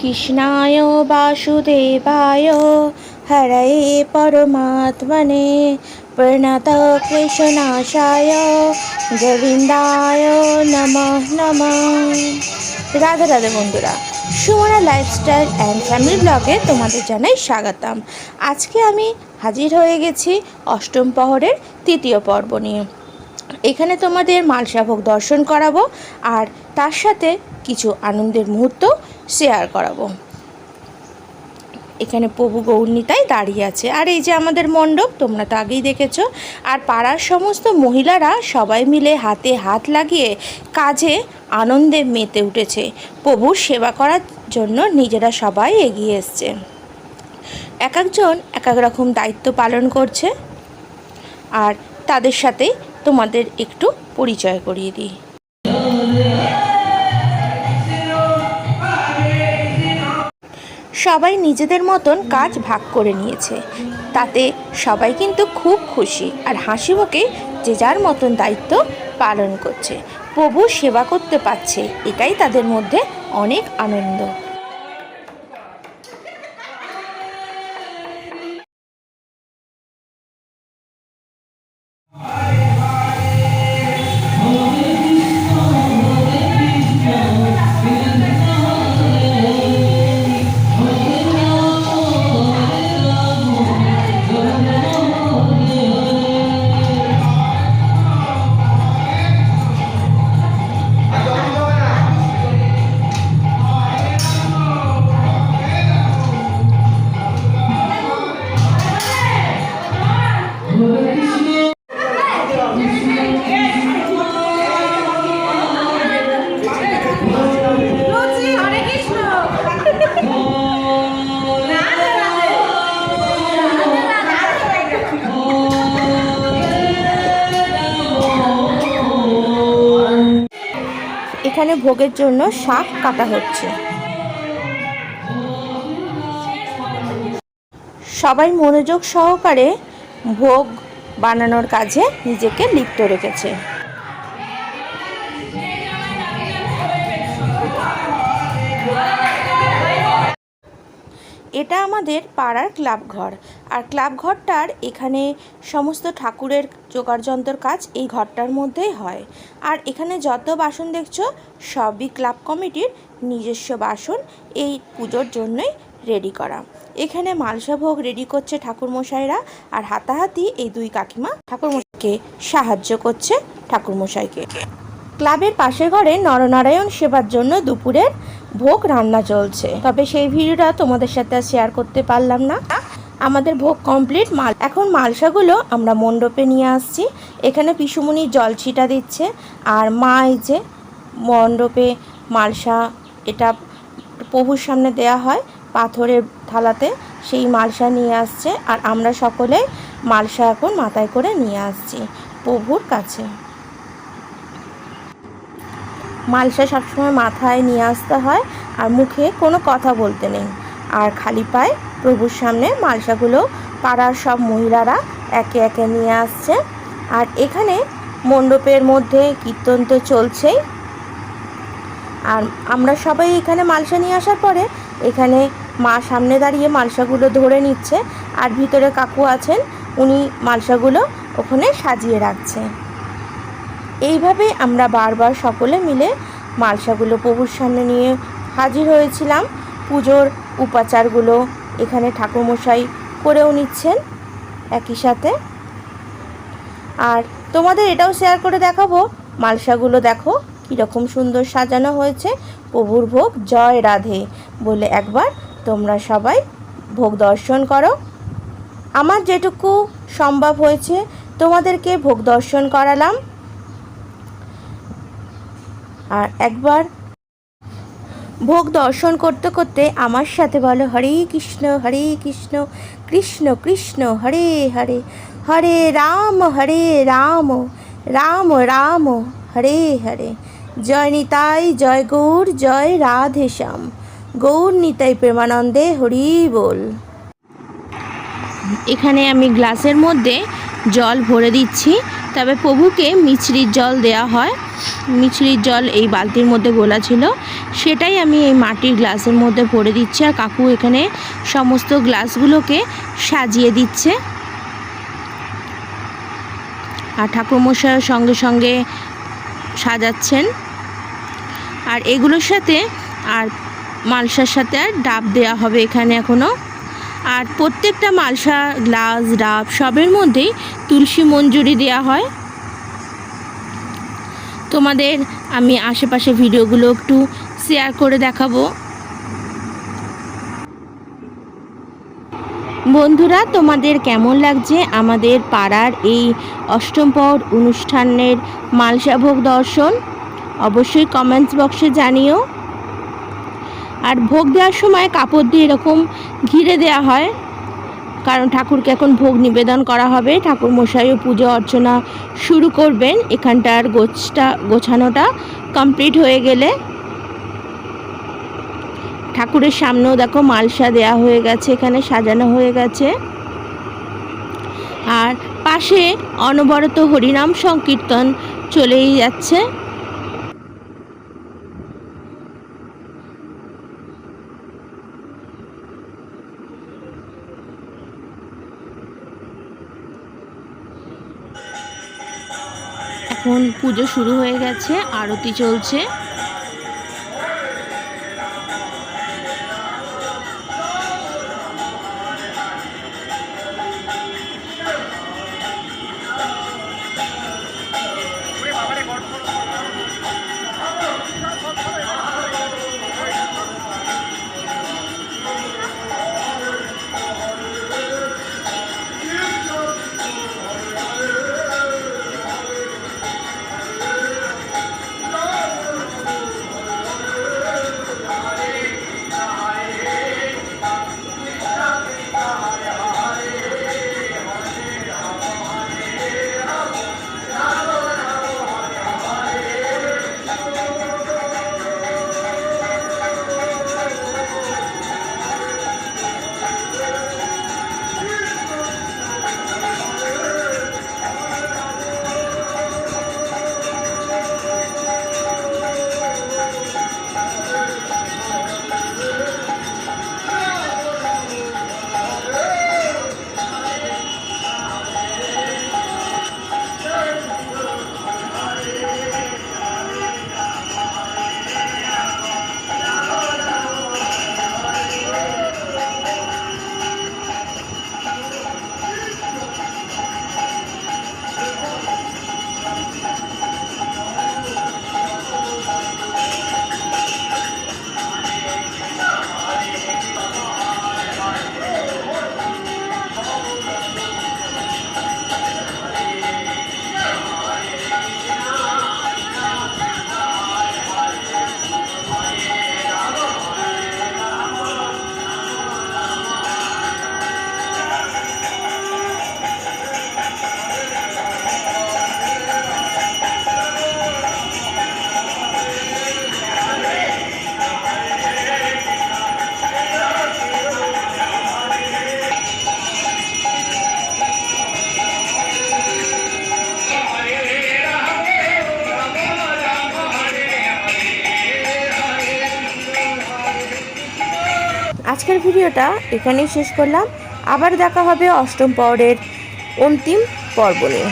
কৃষ্ণায় বাসুদেবায় হরয়ে পরমাত্মনে প্রণত কৃষ্ণাশায় গোবিন্দায় নমঃ নমঃ। রাধা রাধে বন্ধুরা, সুমনা লাইফস্টাইল অ্যান্ড ফ্যামিলি ব্লগে তোমাদের জানাই স্বাগতম। আজকে আমি হাজির হয়ে গেছি অষ্টম প্রহরের তৃতীয় পর্ব নিয়ে। এখানে তোমাদের মালসাভোগ দর্শন করাবো আর তার সাথে আনন্দের মুহূর্ত শেয়ার করাবো। এখানে প্রভু গৌরনীতাই দাঁড়িয়ে আছে। আর এই যে আমাদের মণ্ডপ, তোমরা তো আগেই দেখেছ। আর পাড়ার সমস্ত মহিলারা সবাই মিলে হাতে হাত লাগিয়ে কাজে আনন্দে মেতে উঠেছে। প্রভুর সেবা করার জন্য নিজেরা সবাই এগিয়ে এসছে। এক একজন এক এক রকম দায়িত্ব পালন করছে। আর তাদের সাথে তোমাদের একটু পরিচয় করিয়ে দিই। সবাই নিজেদের মতন কাজ ভাগ করে নিয়েছে। তাতে সবাই কিন্তু খুব খুশি আর হাসি মুখে যে যার মতন দায়িত্ব পালন করছে। প্রভু সেবা করতে পারছে, এটাই তাদের মধ্যে অনেক আনন্দ। এখানে ভোগের জন্য শাক কাটা হচ্ছে। সবাই মনোযোগ সহকারে ভোগ বানানোর কাজে নিজেকে লিপ্ত রেখেছে। এটা আমাদের পাড়ার ক্লাব ঘর। আর ক্লাব ঘরটার এখানে সমস্ত ঠাকুরের যোগাড়যন্ত্র কাজ এই ঘরটার মধ্যেই হয়। আর এখানে যত বাসন দেখছ, সবই ক্লাব কমিটির নিজস্ব বাসন, এই পুজোর জন্যই রেডি করা। এখানে মালসা ভোগ রেডি করছে ঠাকুরমশাইরা, আর হাতাহাতি এই দুই কাকিমা ঠাকুরমশাইকে সাহায্য করছে ঠাকুরমশাইকে। ক্লাবের পাশের ঘরে নরনারায়ণ সেবার জন্য দুপুরের ভোগ রান্না চলছে। তবে সেই ভিডিওটা তোমাদের সাথে শেয়ার করতে পারলাম না। আমাদের ভোগ কমপ্লিট মাল। এখন মালসাগুলো আমরা মণ্ডপে নিয়ে আসছি। এখানে পিসুমণি জল ছিটা দিচ্ছে। আর মা এই যে মণ্ডপে মালসা এটা প্রভুর সামনে দেয়া হয় পাথরের থালাতে, সেই মালসা নিয়ে আসছে। আর আমরা সকলে মালসা এখন মাথায় করে নিয়ে আসছি প্রভুর কাছে। মালসা সবসময় মাথায় নিয়ে আসতে হয় আর মুখে কোনো কথা বলতে নেই। আর খালি পায়ে প্রভুর সামনে মালসাগুলো পাড়ার সব মহিলারা একে একে নিয়ে আসছে। আর এখানে মণ্ডপের মধ্যে কীর্তন তো চলছেই। আর আমরা সবাই এখানে মালসা নিয়ে আসার পরে এখানে মা সামনে দাঁড়িয়ে মালসাগুলো ধরে নিচ্ছে আর ভিতরে কাকু আছেন, উনি মালসাগুলো ওখানে সাজিয়ে রাখছে। এইভাবে আমরা বারবার সকলে মিলে মালসাগুলো প্রভুর সামনে নিয়ে হাজির হয়েছিলাম। পুজোর উপাচারগুলো এখানে ঠাকুরমশাই করেও নিচ্ছেন একই সাথে। আর তোমাদের এটাও শেয়ার করে দেখাবো, মালসাগুলো দেখো কীরকম সুন্দর সাজানো হয়েছে। প্রভুর ভোগ জয় রাধে বলে একবার তোমরা সবাই ভোগ দর্শন করো। আমার যেটুকু সম্ভব হয়েছে, তোমাদেরকে ভোগ দর্শন করালাম। আর একবার ভোগ দর্শন করতে করতে আমার সাথে বলো, হরে কৃষ্ণ হরে কৃষ্ণ কৃষ্ণ কৃষ্ণ, হরে হরে হরে রাম হরে রাম রাম রাম, হরে হরে, জয় নিতাই, জয় গৌর, জয় রাধে শ্যাম, গৌর নিতাই প্রেমানন্দে হরি বল। এখানে আমি গ্লাসের মধ্যে জল ভরে দিচ্ছি, তবে প্রভুকে মিছরির জল দেওয়া হয়। মিছরির জল এই বালতির মধ্যে গোলা ছিল। সেটাই আমি এই মাটির গ্লাসের মধ্যে ভরে দিচ্ছি আর কাকু এখানে সমস্ত গ্লাসগুলোকে সাজিয়ে দিচ্ছে। আর ঠাকুরমশাইয়ের সঙ্গে সঙ্গে সাজাচ্ছেন। আর এগুলোর সাথে আর মালসার সাথে আর ডাব দেওয়া হবে এখানে এখনও আর প্রত্যেকটা মালসা, গ্লাস, ডাব সবের মধ্যেই তুলসী মঞ্জুরি দেওয়া হয়। তোমাদের আমি আশেপাশে ভিডিওগুলো একটু শেয়ার করে দেখাবো। বন্ধুরা, তোমাদের কেমন লাগছে আমাদের পাড়ার এই অষ্টম পর অনুষ্ঠানের মালসাভোগ দর্শন? অবশ্যই কমেন্টস বক্সে জানিও। আর ভোগ দেওয়ার সময় কাপড় দিয়ে এরকম ঘিরে দেওয়া হয়। কারণ ঠাকুরকে এখন ভোগ নিবেদন করা হবে। ঠাকুর মশাইও পুজো অর্চনা শুরু করবেন। এখানটার গোছটা, গোছানোটা কমপ্লিট হয়ে গেলে ঠাকুরের সামনেও দেখো মালসা দেয়া হয়ে গেছে, এখানে সাজানো হয়ে গেছে। আর পাশে অনবরত হরিনাম সংকীর্তন চলেই যাচ্ছে। এখন পুজো শুরু হয়ে গেছে আরতি চলছে। আজকের ভিডিওটা এখানেই শেষ করলাম। আবার দেখা হবে অষ্টম পর্বের অন্তিম পর্ব নিয়ে।